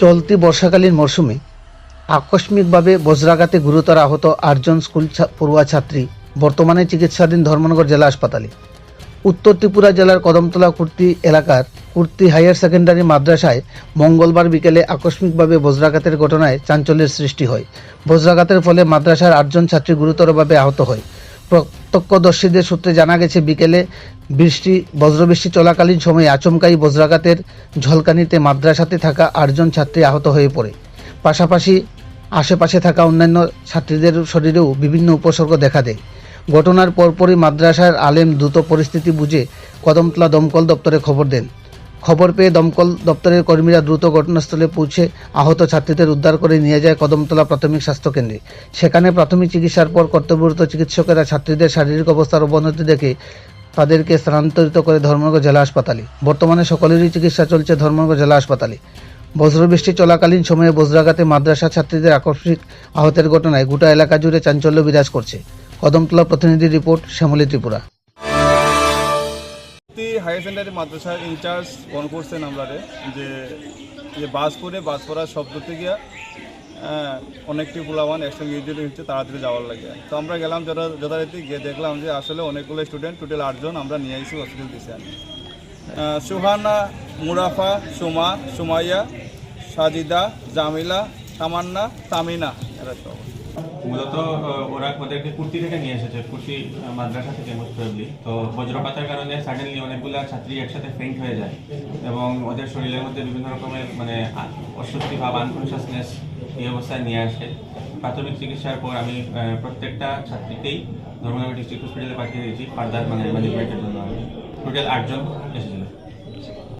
চলতি বর্ষাকালীন মরশুমে আকস্মিকভাবে বজ্রাঘাতে গুরুতর আহত আটজন স্কুল পড়ুয়া ছাত্রী বর্তমানে চিকিৎসাধীন ধর্মনগর জেলা হাসপাতালে। উত্তর ত্রিপুরা জেলার কদমতলা কুর্তি এলাকার কুর্তি হায়ার সেকেন্ডারি মাদ্রাসায় মঙ্গলবার বিকেলে আকস্মিকভাবে বজ্রাঘাতের ঘটনায় চাঞ্চল্যের সৃষ্টি হয়। বজ্রাঘাতের ফলে মাদ্রাসার আটজন ছাত্রী গুরুতরভাবে আহত হয়। প্রত্যক্ষদর্শীদের সূত্রে জানা গেছে, বিকেলে বৃষ্টি, বজ্রবৃষ্টি চলাকালীন সময়ে আচমকাই বজ্রাঘাতের ঝলকানিতে মাদ্রাসাতে থাকা আটজন ছাত্রী আহত হয়ে পড়ে। পাশাপাশি আশেপাশে থাকা অন্যান্য ছাত্রীদের শরীরেও বিভিন্ন উপসর্গ দেখা দেয়। ঘটনার পরপরই মাদ্রাসার আলেম দ্রুত পরিস্থিতি বুঝে কদমতলা দমকল দপ্তরে খবর দেন। খবর পেয়ে দমকল দপ্তরের কর্মীরা দ্রুত ঘটনাস্থলে পৌঁছে আহত ছাত্রীদের উদ্ধার করে নিয়ে যায় কদমতলা প্রাথমিক স্বাস্থ্যকেন্দ্রে। সেখানে প্রাথমিক চিকিৎসার পর কর্তব্যরত চিকিৎসকেরা ছাত্রীদের শারীরিক অবস্থার অবনতি দেখে তাদেরকে স্থানান্তরিত করে ধর্মনগর জেলা হাসপাতালে। বর্তমানে সকলেরই চিকিৎসা চলছে ধর্মনগর জেলা হাসপাতালে। বজ্রবৃষ্টি চলাকালীন সময়ে বজ্রাঘাতে মাদ্রাসা ছাত্রীদের আকস্মিক আহতের ঘটনায় গোটা এলাকা জুড়ে চাঞ্চল্য বিরাজ করছে। কদমতলা প্রতিনিধি রিপোর্ট, শ্যামলী ত্রিপুরা। সত্যি হায়ার সেকেন্ডারি মাদ্রাসার ইনচার্জ ফোন করছেন আমরা যে যে বাস করে, বাস করার শব্দ থেকে অনেকটি পোলাবান একসঙ্গে ইঞ্জুরি হচ্ছে, তাড়াতাড়ি যাওয়ার লাগে। তো আমরা গেলাম যথা- যথারীতি গিয়ে দেখলাম যে আসলে অনেকগুলো স্টুডেন্ট, টোটাল আটজন আমরা নিয়ে এসেছি হসপিটাল দিছে আমি। সুহানা, মুরাফা, সুমা, সুমাইয়া, সাজিদা, জামিলা, তামান্না, তামিনা, এরা সব। মূলত ওরা ওদেরকে কুর্তি থেকে নিয়ে এসেছে, কুর্তি মাদ্রাসা থেকে মোস্ট প্রবলি তো বজ্রপাতের কারণে সাডেনলি অনেকগুলা ছাত্রী একসাথে ফেন্ট হয়ে যায় এবং ওদের শরীরের মধ্যে বিভিন্ন রকমের মানে অস্বস্তি ভাব আনকনসিয়াসনেস এই অবস্থায় নিয়ে আসে। প্রাথমিক চিকিৎসার পর আমি প্রত্যেকটা ছাত্রীকেই ধর্মনগর ডিস্ট্রিক্ট হসপিটালে পাঠিয়ে দিয়েছি ফার্দার মানে ম্যানেজমেন্টের জন্য। টোটাল আটজন এসেছে